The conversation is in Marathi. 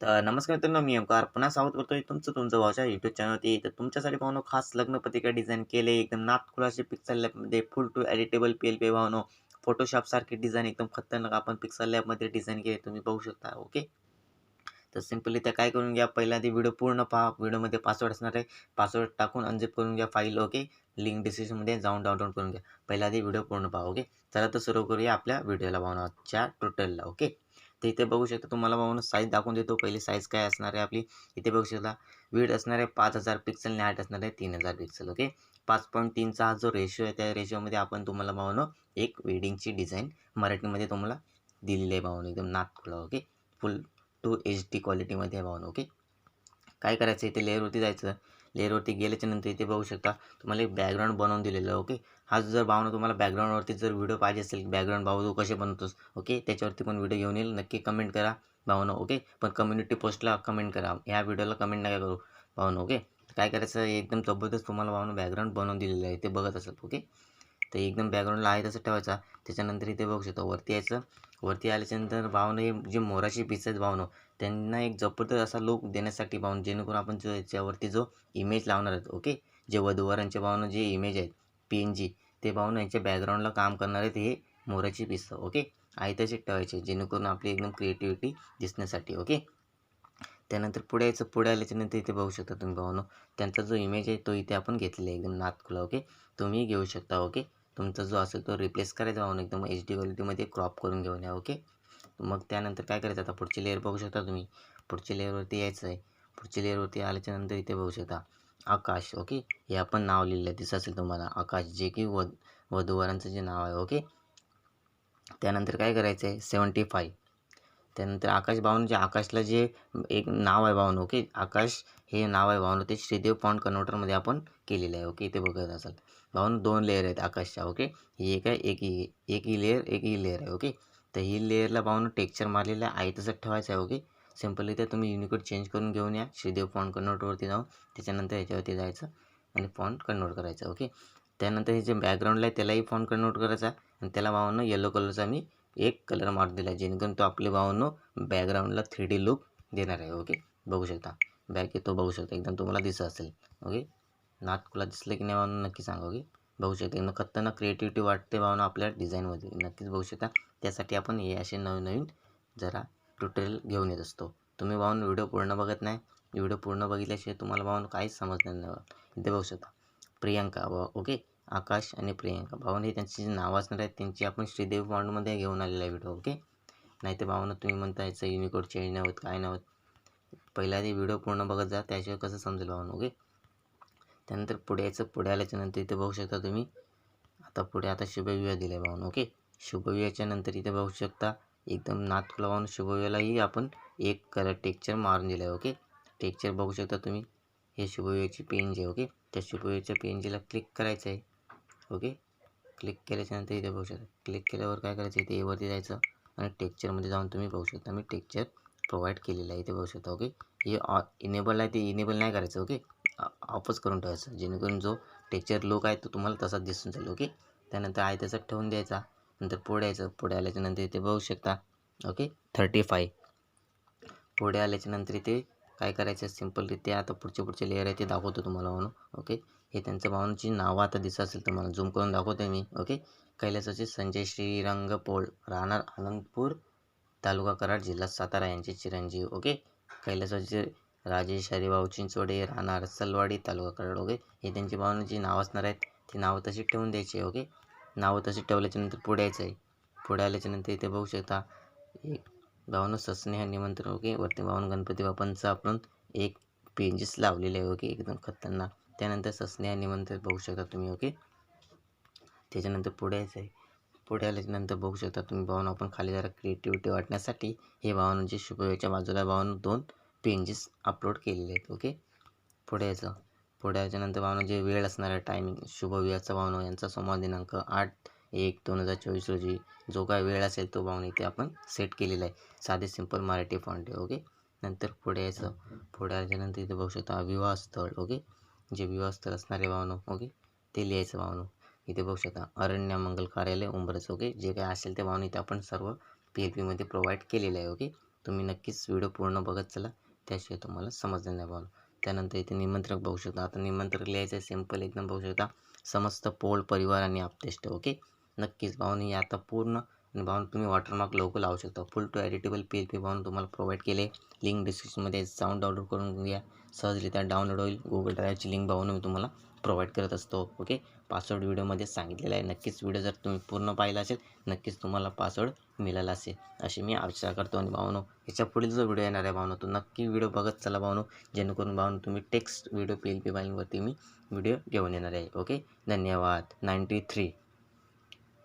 तर नमस्कार मित्रांनो मी ओंकार पुन्हा स्वागत करतोय तुमचं तुमचं भाषा यूट्यूब चॅनलवरती तर तुमच्यासाठी भावनो खास लग्नपत्रिका डिझाईन केले एकदम नाथखुळाचे पिक्सल लॅबमध्ये full to editable P L P भावनो. फोटोशॉपसारखी डिझाईन एकदम खतरनाक आपण पिक्सल लॅबमध्ये डिझाईन केले तुम्ही बघू शकता ओके तर सिम्पली त्या काय करून घ्या पहिल्या आधी व्हिडिओ पूर्ण पहा. व्हिडिओमध्ये पासवर्ड असणार आहे. पासवर्ड टाकून अनझिप करून घ्या फाईल ओके लिंक डिस्क्रिप्शनमध्ये जाऊन डाउनलोड करून घ्या. पहिल्या आधी व्हिडिओ पूर्ण पहा ओके चला तर सुरू करूया आपल्या व्हिडिओला भावनाच्या टोटलला ओके तर इथे बघू शकता तुम्हाला म्हणून साईज दाखवून देतो. पहिली साईज काय असणार आहे आपली? इथे बघू शकता वीड असणार आहे पाच हजार पिक्सल आणि हाईट असणार आहे तीन हजार पिक्सल ओके पाच पॉईंट तीनचा हा जो रेशो आहे त्या रेशोमध्ये आपण तुम्हाला भावनो एक वेडिंगची डिझाईन मराठीमध्ये तुम्हाला दिलेली आहे भावनो एकदम नागपुला okay full to H D क्वालिटीमध्ये आहे भावनं ओके काय करायचं? इथे लेअरवरती जायचं. लेअरवरती गेल्याच्यानंतर इथे बघू शकता. तुम्हाला एक बॅकग्राऊंड बनवून दिलेलं आहे ओके हा जर भावना तुम्हाला बॅकग्राऊंडवरती जर व्हिडिओ पाहिजे असेल बॅकग्राऊंड भाऊ तू कसे बनवतोस ओके त्याच्यावरती पण व्हिडिओ घेऊन येईल. नक्की कमेंट करा भावना ओके पण कम्युनिटी पोस्टला कमेंट करा. ह्या व्हिडिओला कमेंट नका करू भावना ओके काय करायचं एकदम जबरदस्त तुम्हाला भावना बॅकग्राऊंड बनवून दिलेलं आहे. ते बघत असाल ओके तर एकदम बॅकग्राऊंडला आहे तसं ठेवायचा. त्याच्यानंतर इथे बघू शकतो वरती यायचं. वरती आल्याच्यानंतर भावनं हे जे मोराची पिस आहेत भावनं त्यांना एक जबरदस्त असा लुक देण्यासाठी भावनं जेणेकरून आपण जो याच्यावरती जो इमेज लावणार आहेत ओके जे वधूवरांच्या भावनं जे इमेज आहेत पी एन जी ते भावनं यांच्या बॅकग्राऊंडला काम करणार आहेत हे मोराची पिसं ओके आहे तसे ठेवायचे जेणेकरून आपली एकदम क्रिएटिव्हिटी दिसण्यासाठी ओके त्यानंतर पुढे यायचं पुढे आल्याच्यानंतर इथे बघू शकता तुम्ही भावनो त्यांचा जो इमेज आहे तो इथे आपण घेतलेला आहे एकदम नातकुला ओके तुम्ही घेऊ शकता ओके तुमचा जो असेल तो रिप्लेस करायचा भावनो एकदम एच डी क्वालिटीमध्ये क्रॉप करून घेऊन या ओके मग त्यानंतर काय करायचं आता? पुढची लेअर बघू शकता तुम्ही. पुढच्या लेअरवरती यायचं आहे. पुढच्या लेअरवरती आल्याच्यानंतर इथे बघू शकता आकाश ओके हे आपण नाव लिहिलं आहे दिसत असेल तुम्हाला. आकाश जे की वध वधूवरांचं जे नाव आहे ओके त्यानंतर काय करायचं आहे सेवन्टी फाय त्यानंतर आकाश भावनं जे आकाशला जे एक नाव आहे बावन ओके? आकाश हे नाव आहे भावन ते श्रीदेव फॉन्ट कन्व्हर्टरमध्ये आपण केलेलं आहे ओके? इथे बघत असाल. भावनं दोन लेअर आहेत आकाशच्या ओके? ही एक आहे एक ही एक ही लेअर एक ही लेअर आहे ओके? तर ही लेअरला भावनं टेक्चर मारलेलं आहे तसं ठेवायचं आहे ओके? सिम्पली ते तुम्ही युनिकोड चेंज करून घेऊन या. श्रीदेव फॉन्ट कन्वर्टरवरती जाऊन त्याच्यानंतर याच्यावरती जायचं आणि फॉन्ट कन्वर्ट करायचं ओके? त्यानंतर हे जे बॅकग्राऊंडला आहे त्यालाही फॉन्ट कन्वर्ट करायचा आणि त्याला भावानं येलो कलरचा मी एक कलर मार दिला आहे जेणेकरून तो आपले भावानं बॅकग्राऊंडला थ्री डी लुक देणार आहे ओके बघू शकता. बॅक तो बघू शकता. एकदम तुम्हाला दिसत असेल ओके नाटकुला दिसलं की नाही भावना नक्की सांगा ओके बघू शकता. एकदम खतरनाक क्रिएटिव्हिटी वाटते भावना आपल्या डिझाईनमध्ये नक्कीच बघू शकता. त्यासाठी आपण हे असे नवीन नवीन जरा ट्युटोरियल घेऊन येत असतो. तुम्ही भावून व्हिडिओ पूर्ण बघत नाही. व्हिडिओ पूर्ण बघितल्याशिवाय तुम्हाला भावून काहीच समजणार नाही. इथे बघू शकता. प्रियंका ओके आकाश आणि प्रियंका. भावना हे त्यांची जी नावं असणार आहेत त्यांची आपण श्रीदेव बॉन्डमध्ये घेऊन आलेला आहे व्हिडिओ ओके नाही तर भावना तुम्ही म्हणतायचं युनिकोड चेंज नाही होत काय नाही होत पहिल्या आधी व्हिडिओ पूर्ण बघत जा त्याशिवाय कसं समजेल भावना ओके त्यानंतर पुढे यायचं पुढे आल्याच्यानंतर इथे बघू शकता तुम्ही. आता पुढे आता शुभविवाह दिला आहे भावना ओके शुभविवाहाच्या नंतर इथे बघू शकता एकदम नाथ लावून शुभविवाहालाही आपण एक कलर टेक्चर मारून दिलं आहे ओके टेक्चर बघू शकता तुम्ही. हे शुभविवाहाची पेन जी आहे ओके त्या शुभविवाहाच्या पेनजीला क्लिक करायचं आहे ओके? क्लिक केल्याच्यानंतर इथे बघू शकता. क्लिक केल्यावर काय करायचं? इथे वरती जायचं आणि टेक्चरमध्ये जाऊन तुम्ही बघू शकता. मी टेक्चर प्रोव्हाइड केलेलं आहे इथे बघू शकता. ओके? हे इनेबल आहे ते इनेबल नाही करायचं. ओके? ऑफच करून ठेवायचं. जेणेकरून जो टेक्चर लुक आहे तो तुम्हाला तसाच दिसून जाईल. ओके? त्यानंतर आहे तसंच ठेवून द्यायचा. नंतर पुढे यायचं. पुढे आल्याच्यानंतर इथे बघू शकता. ओके? थर्टी फाय पुढे आल्याच्यानंतर इथे काय करायचं? सिम्पलरित्या आता पुढचे पुढचे लेअर आहे ते दाखवतो तुम्हाला म्हणून. ओके? हे त्यांच्या भावांची नावं आता दिसत असेल तुम्हाला. झूम करून दाखवतो मी. ओके कैलासाचे संजय श्रीरंग पोळ राहणार आनंदपूर तालुका कराड जिल्हा सातारा यांचे चिरंजीव. ओके कैलासाचे राजेश हरिभाऊ चिंचवडे राहणार सलवाडी तालुका कराड. ओके हे त्यांची भावनाची नावं असणार आहेत ती नावं तशी ठेवून द्यायची ओके नावं तशी ठेवल्याच्यानंतर पुढे यायचं आहे. पुढे आल्याच्यानंतर इथे बघू शकता एक भावनं सस्नेह निमंत्रण. ओके वरती भावन गणपती बाप्पांचं आपण एक पेजेस लावलेले आहे. ओके एकदम खतरनाक. त्यानंतर सस्नेह निमंत्रण बघू शकता तुम्ही ओके? त्याच्यानंतर पुढे यायचं आहे पुढे आल्याच्यानंतर बघू शकता तुम्ही भावना आपण खाली जरा क्रिएटिव्हिटी वाटण्यासाठी हे भावनांचे शुभवेच्या बाजूला भावना दोन पेजेस अपलोड केलेले आहेत ओके? पुढे यायचं. पुढे याच्यानंतर भावना जे वेळ असणार आहे टायमिंग शुभवियाचा भावना यांचा सोमवार दिनांक आठ एक दोन हजार चोवीस रोजी. जो काय वेळ असेल तो भावना इथे आपण सेट केलेला आहे. साधे सिंपल मराठी फॉन्ट आहे ओके? नंतर पुढे यायचं. पुढे आल्याच्यानंतर इथे बघू शकता विवाह स्थळ ओके? जे विवाहस्थळ असणारे भावनो ओके? ते लिहायचं भावनो. इथे बघू शकता अरण्य मंगल कार्यालय उंबरच ओके? जे काय असेल ते भावनं इथे आपण सर्व पी एल पीमध्ये प्रोव्हाइड केलेलं आहे ओके? तुम्ही नक्कीच व्हिडिओ पूर्ण बघत चला त्याशिवाय तुम्हाला समजलं नाही भावनो. त्यानंतर इथे निमंत्रक बघू शकता. आता निमंत्रक लिहायचं आहे सिंपल एकदम बघू शकता. समस्त पोळ परिवार आणि आपतेष्ट ओके? नक्कीच भावनो हे आता पूर्ण आणि भावनो तुम्ही वॉटरमार्क लवकर लावू शकता. Full to editable P L P भावनो तुम्हाला प्रोव्हाइड केले. लिंक डिस्क्रिप्शनमध्ये साऊंड डाउनलोड करून घ्या सहजरित्या डाउनलोड होईल. गुगल ड्राईव्हची लिंक भावनो मी तुम्हाला प्रोव्हाइड करत असतो. ओके पासवर्ड व्हिडिओमध्ये सांगितलेला आहे. नक्कीच व्हिडिओ जर तुम्ही पूर्ण पाहिला असेल नक्कीच तुम्हाला पासवर्ड मिळाला असेल. अशी मी आशा करतो आणि भावनो ह्याच्या पुढील जो व्हिडिओ येणार आहे भावनो तो नक्की व्हिडिओ बघत चला भावनो. जेणेकरून भावनो तुम्ही text video P L P फाईलवरती मी व्हिडिओ घेऊन येणार आहे. ओके धन्यवाद. Ninety three